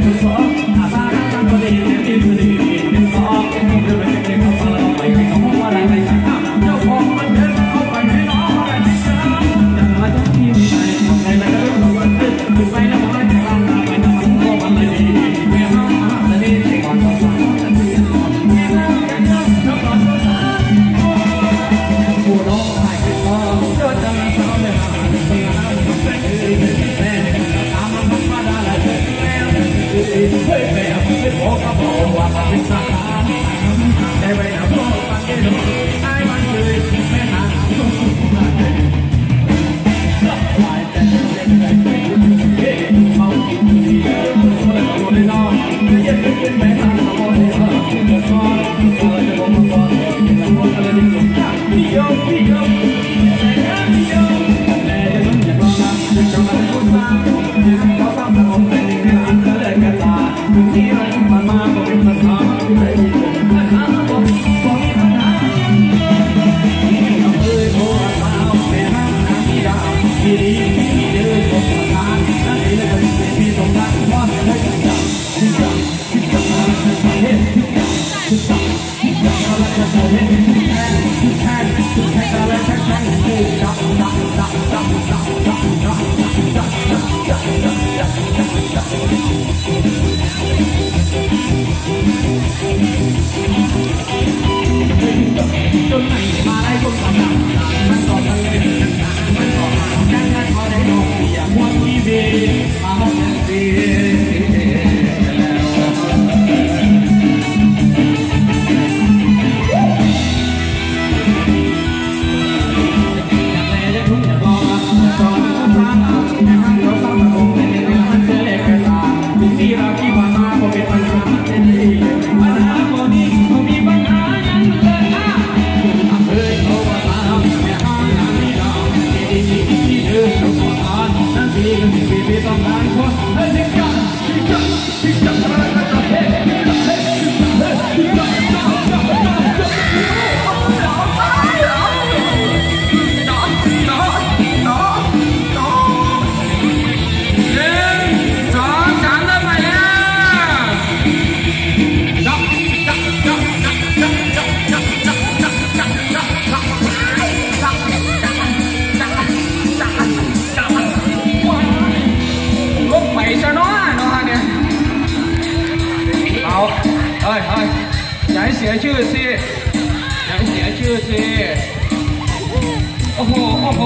for? About Salve. 人ない笑い She's the ชื่อสิอย่าเสียชื่อสิ โอ้โห โอ้โห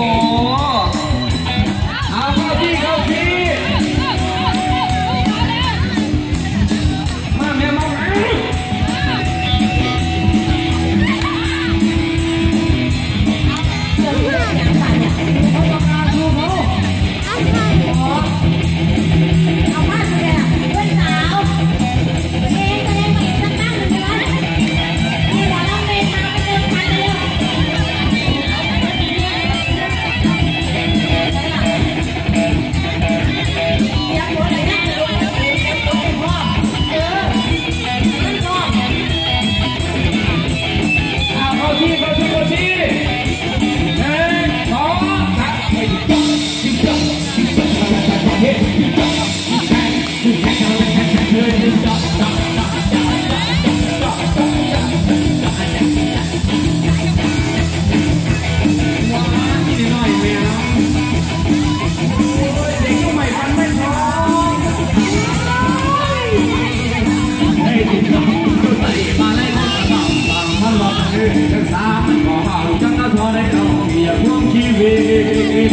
น้ำก็เมาจังก็พอได้ลองเหยียบร่วมชีวิต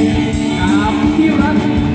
กับที่รัก